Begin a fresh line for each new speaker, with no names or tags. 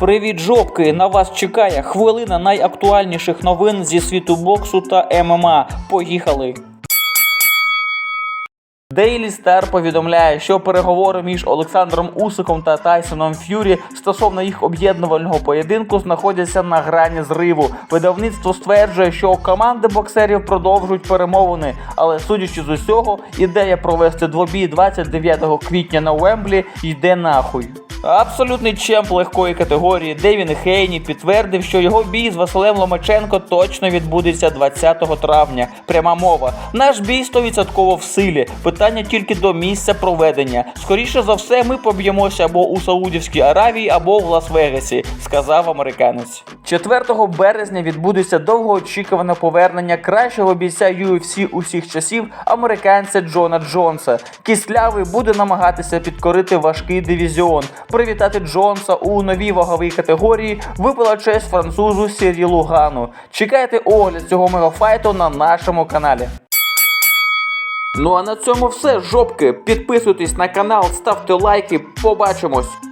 Привіт, жопки! На вас чекає хвилина найактуальніших новин зі світу боксу та ММА. Поїхали! Daily Star повідомляє, що переговори між Олександром Усиком та Тайсоном Ф'юрі стосовно їх об'єднувального поєдинку знаходяться на грані зриву. Видавництво стверджує, що команди боксерів продовжують перемовини, але судячи з усього, ідея провести двобій 29 квітня на Уемблі йде нахуй. Абсолютний чемп легкої категорії Девін Хейні підтвердив, що його бій з Василем Ломаченко точно відбудеться 20 травня. Пряма мова. Наш бій 100% в силі. Питання тільки до місця проведення. Скоріше за все, ми поб'ємося або у Саудівській Аравії, або в Лас-Вегасі, сказав американець. 4 березня відбудеться довгоочікуване повернення кращого бійця UFC усіх часів американця Джона Джонса. Кислявий буде намагатися підкорити важкий дивізіон. Привітати Джонса у новій ваговій категорії випала честь французу Сірілу Гану. Чекайте огляд цього мегафайту на нашому каналі. Ну а на цьому все, жопки. Підписуйтесь на канал, ставте лайки. Побачимось.